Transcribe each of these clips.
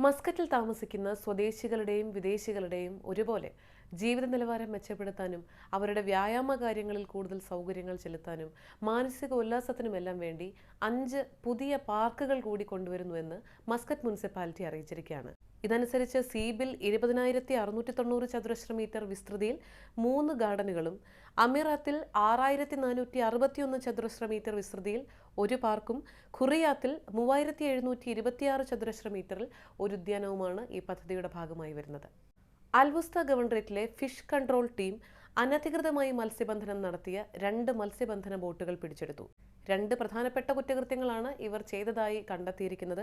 മസ്കറ്റിൽ താമസിക്കുന്ന സ്വദേശികളുടെയും വിദേശികളുടെയും ഒരുപോലെ ജീവിത നിലവാരം മെച്ചപ്പെടുത്താനും അവരുടെ വ്യായാമ കാര്യങ്ങളിൽ കൂടുതൽ സൗകര്യങ്ങൾ ചെലുത്താനും മാനസിക ഉല്ലാസത്തിനുമെല്ലാം വേണ്ടി അഞ്ച് പുതിയ പാർക്കുകൾ കൂടി കൊണ്ടുവരുന്നുവെന്ന് മസ്കറ്റ് മുനിസിപ്പാലിറ്റി അറിയിച്ചിരിക്കുകയാണ്. ഇതനുസരിച്ച് സീബിൽ ഇരുപതിനായിരത്തി അറുന്നൂറ്റി തൊണ്ണൂറ് ചതുരശ്ര മീറ്റർ വിസ്തൃതിയിൽ മൂന്ന് ഗാർഡനുകളും അമീറാത്തിൽ ആറായിരത്തി നാനൂറ്റി അറുപത്തിയൊന്ന് ചതുരശ്ര മീറ്റർ വിസ്തൃതിയിൽ ഒരു പാർക്കും ഖുറിയാത്തിൽ മൂവായിരത്തി എഴുന്നൂറ്റി ഇരുപത്തിയാറ് ചതുരശ്ര മീറ്ററിൽ ഒരു ഉദ്യാനവുമാണ് ഈ പദ്ധതിയുടെ ഭാഗമായി വരുന്നത്. അൽവുസ്ത ഗവൺറേറ്റിലെ ഫിഷ് കൺട്രോൾ ടീം അനധികൃതമായി മത്സ്യബന്ധനം നടത്തിയ രണ്ട് മത്സ്യബന്ധന ബോട്ടുകൾ പിടിച്ചെടുത്തു. രണ്ട് പ്രധാനപ്പെട്ട കുറ്റകൃത്യങ്ങളാണ് ഇവർ ചെയ്തതായി കണ്ടെത്തിയിരിക്കുന്നത്.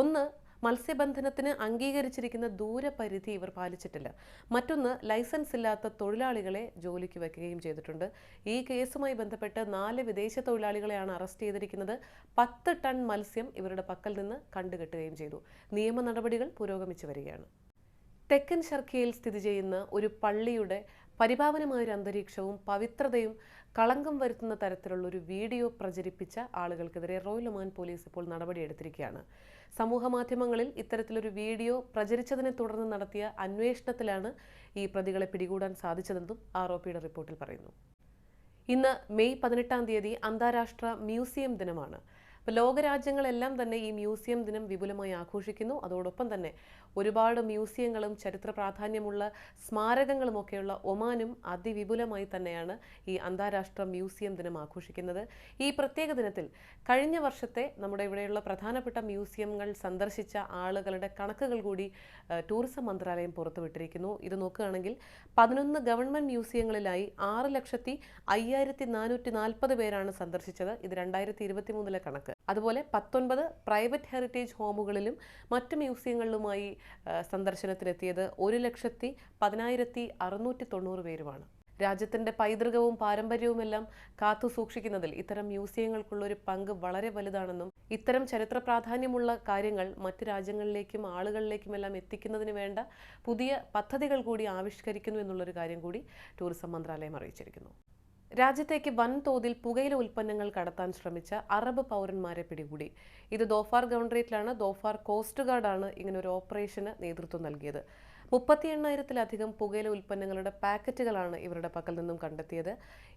ഒന്ന് മത്സ്യബന്ധനത്തിന് അംഗീകരിച്ചിരിക്കുന്ന ദൂരപരിധി ഇവർ പാലിച്ചിട്ടില്ല. മറ്റൊന്ന് ലൈസൻസ് ഇല്ലാത്ത തൊഴിലാളികളെ ജോലിക്ക് വയ്ക്കുകയും ചെയ്തിട്ടുണ്ട്. ഈ കേസുമായി ബന്ധപ്പെട്ട് നാല് വിദേശ തൊഴിലാളികളെയാണ് അറസ്റ്റ് ചെയ്തിരിക്കുന്നത്. പത്ത് ടൺ മത്സ്യം ഇവരുടെ പക്കൽ നിന്ന് കണ്ടുകെട്ടുകയും ചെയ്തു. നിയമ നടപടികൾ പുരോഗമിച്ചു വരികയാണ്. തെക്കൻ ഷർക്കിയയിൽ സ്ഥിതി ചെയ്യുന്ന ഒരു പള്ളിയുടെ പരിപാവനമായൊരു അന്തരീക്ഷവും പവിത്രതയും കളങ്കം വരുത്തുന്ന തരത്തിലുള്ള ഒരു വീഡിയോ പ്രചരിപ്പിച്ച ആളുകൾക്കെതിരെ റോയൽ ഒമാൻ പോലീസ് ഇപ്പോൾ നടപടിയെടുത്തിരിക്കുകയാണ്. സമൂഹ മാധ്യമങ്ങളിൽ ഇത്തരത്തിലൊരു വീഡിയോ പ്രചരിച്ചതിനെ തുടർന്ന് നടത്തിയ അന്വേഷണത്തിലാണ് ഈ പ്രതികളെ പിടികൂടാൻ സാധിച്ചതെന്നും ആരോപിയുടെ റിപ്പോർട്ടിൽ പറയുന്നു. ഇന്ന് മെയ് പതിനെട്ടാം തീയതി അന്താരാഷ്ട്ര മ്യൂസിയം ദിനമാണ്. അപ്പോൾ ലോകരാജ്യങ്ങളെല്ലാം തന്നെ ഈ മ്യൂസിയം ദിനം വിപുലമായി ആഘോഷിക്കുന്നു. അതോടൊപ്പം തന്നെ ഒരുപാട് മ്യൂസിയങ്ങളും ചരിത്ര പ്രാധാന്യമുള്ള സ്മാരകങ്ങളും ഒക്കെയുള്ള ഒമാനും അതിവിപുലമായി തന്നെയാണ് ഈ അന്താരാഷ്ട്ര മ്യൂസിയം ദിനം ആഘോഷിക്കുന്നത്. ഈ പ്രത്യേക ദിനത്തിൽ കഴിഞ്ഞ വർഷത്തെ നമ്മുടെ ഇവിടെയുള്ള പ്രധാനപ്പെട്ട മ്യൂസിയങ്ങൾ സന്ദർശിച്ച ആളുകളുടെ കണക്കുകൾ കൂടി ടൂറിസം മന്ത്രാലയം പുറത്തുവിട്ടിരിക്കുന്നു. ഇത് നോക്കുകയാണെങ്കിൽ പതിനൊന്ന് ഗവൺമെന്റ് മ്യൂസിയങ്ങളിലായി ആറ് ലക്ഷത്തി അയ്യായിരത്തി നാനൂറ്റി നാൽപ്പത് പേരാണ് സന്ദർശിച്ചത്. ഇത് രണ്ടായിരത്തി ഇരുപത്തി മൂന്നിലെ കണക്ക്. അതുപോലെ പത്തൊൻപത് പ്രൈവറ്റ് ഹെറിറ്റേജ് ഹോമുകളിലും മറ്റ് മ്യൂസിയങ്ങളിലുമായി സന്ദർശനത്തിനെത്തിയത് ഒരു ലക്ഷത്തി പതിനായിരത്തി അറുന്നൂറ്റി തൊണ്ണൂറ് പേരുമാണ്. രാജ്യത്തിന്റെ പൈതൃകവും പാരമ്പര്യവുമെല്ലാം കാത്തു സൂക്ഷിക്കുന്നതിൽ ഇത്തരം മ്യൂസിയങ്ങൾക്കുള്ള ഒരു പങ്ക് വളരെ വലുതാണെന്നും ഇത്തരം ചരിത്ര പ്രാധാന്യമുള്ള കാര്യങ്ങൾ മറ്റ് രാജ്യങ്ങളിലേക്കും ആളുകളിലേക്കുമെല്ലാം എത്തിക്കുന്നതിന് വേണ്ട പുതിയ പദ്ധതികൾ കൂടി ആവിഷ്കരിക്കുന്നു എന്നുള്ളൊരു കാര്യം കൂടി ടൂറിസം മന്ത്രാലയം അറിയിച്ചിരിക്കുന്നു. രാജ്യത്തേക്ക് വൻതോതിൽ പുകയില ഉൽപ്പന്നങ്ങൾ കടത്താൻ ശ്രമിച്ച അറബ് പൗരന്മാരെ പിടികൂടി. ഇത് ദോഫാർ ഗവൺറേറ്റിലാണ് ദോഫാർ കോസ്റ്റ് ഗാർഡാണ് ഇങ്ങനെ ഒരു ഓപ്പറേഷന് നേതൃത്വം നൽകിയത്. മുപ്പത്തി എണ്ണായിരത്തിലധികം പുകയില ഉൽപ്പന്നങ്ങളുടെ പാക്കറ്റുകളാണ് ഇവരുടെ പക്കൽ നിന്നും കണ്ടെത്തിയത്.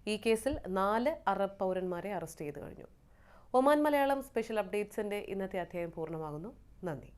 ഈ കേസിൽ നാല് അറബ് പൗരന്മാരെ അറസ്റ്റ് ചെയ്തു കഴിഞ്ഞു. ഒമാൻ മലയാളം സ്പെഷ്യൽ അപ്ഡേറ്റ്സിന്റെ ഇന്നത്തെ അധ്യായം പൂർണമാകുന്നു. നന്ദി.